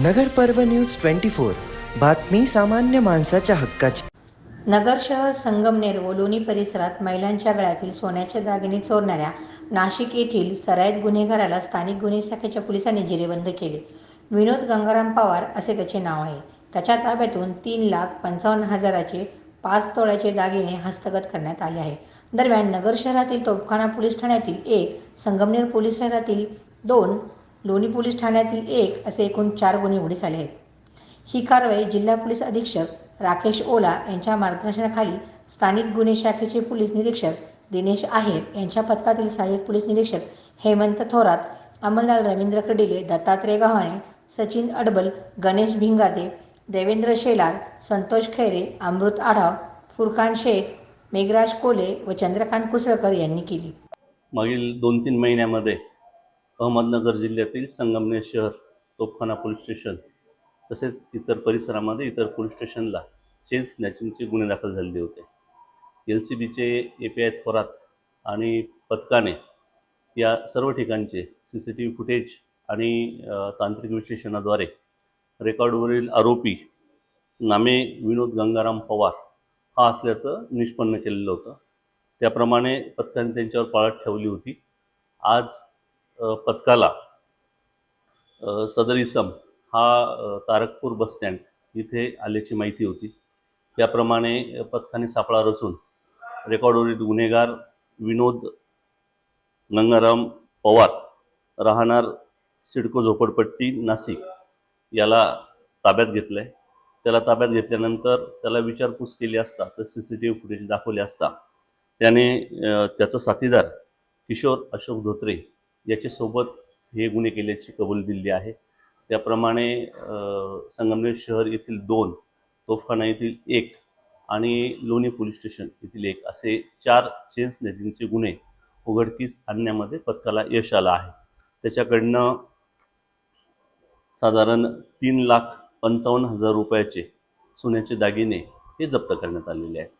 नगर पर्व news twenty four. बातमी सामान्य माणसाच्या हक्काची. नगर शहर संगमनेर व लोणी परिसरात महिलांच्या गळ्यातील सोन्याचे दागिने चोरणाऱ्या नाशिक येथील सराईत गुन्हेगाराला स्थानिक गुन्हे शाखेच्या पोलिसांनी जिरेबंद केले. विनोद गंगाराम पवार असे त्याचे नाव आहे. त्याच्या ताब्यातून तीन लाख पंचावन्न हजाराचे पाच तोळ्याचे दागिने हस्तगत करण्यात आले आहे. दरम्यान नगर शहरातील तोफखाना पोलीस ठाण्यातील एक संगमनेर पोलीस शहरातील दोन लोणी पोलीस ठाण्यातील एक असे एकूण चार गुन्हे उघडीस आले आहेत. ही कारवाई जिल्हा पोलीस अधीक्षक राकेश ओला यांच्या मार्गदर्शनाखाली स्थानिक गुन्हे शाखेचे पोलीस निरीक्षक दिनेश आहेर यांच्या पथकातील सहाय्यक पोलीस निरीक्षक हेमंत थोरात अमलदार रवींद्र कडिले दत्तात्रय गव्हाणे सचिन अडबल गणेश भिंगाते देवेंद्र शेलार संतोष खैरे अमृत आढाव फुरकान शेख मेघराज कोले व चंद्रकांत कुसळकर यांनी केली. मागील दोन तीन महिन्यामध्ये अहमदनगर जिल्ह्यातील संगमनेर शहर तोफखाना पोलीस स्टेशन तसेच इतर परिसरामध्ये इतर पोलीस स्टेशनला चेन स्नॅचिंगचे गुन्हे दाखल झालेले होते. एल सी बीचे ए पी आय थोरात आणि पथकाने या सर्व ठिकाणचे C C T V footage आणि तांत्रिक विश्लेषणाद्वारे रेकॉर्डवरील आरोपी नामे विनोद गंगाराम पवार हा असल्याचं निष्पन्न केलेलं होतं. त्याप्रमाणे पथकाने त्यांच्यावर पाळत ठेवली होती. आज पथकाला सदर इसम हा तारकपूर तारकपूर बसस्टँड इथे आल्याची माहिती होती. त्याप्रमाणे पथकाने सापळा रचून रेकॉर्डवरील गुन्हेगार विनोद गंगाराम पवार राहणार सिडको झोपडपट्टी नाशिक याला ताब्यात घेतलं आहे त्याला ताब्यात घेतल्यानंतर त्याला विचारपूस केली असता तर C C T V footage दाखवले असता त्याने त्याचा साथीदार किशोर अशोक धोत्रे याच्यासोबत हे गुन्हे केल्याची कबुली दिली आहे. त्याप्रमाणे संगमनेर शहर येथील दोन तोफखाना येथील एक आणि लोणी पोलीस स्टेशन येथील एक असे चार चेन स्नॅचिंगचे गुन्हे उघडकीस आणण्यामध्ये पथकाला यश आलं आहे. त्याच्याकडनं साधारण तीन लाख पंचावन्न हजार रुपयाचे सोन्याचे दागिने हे जप्त करण्यात आलेले आहेत.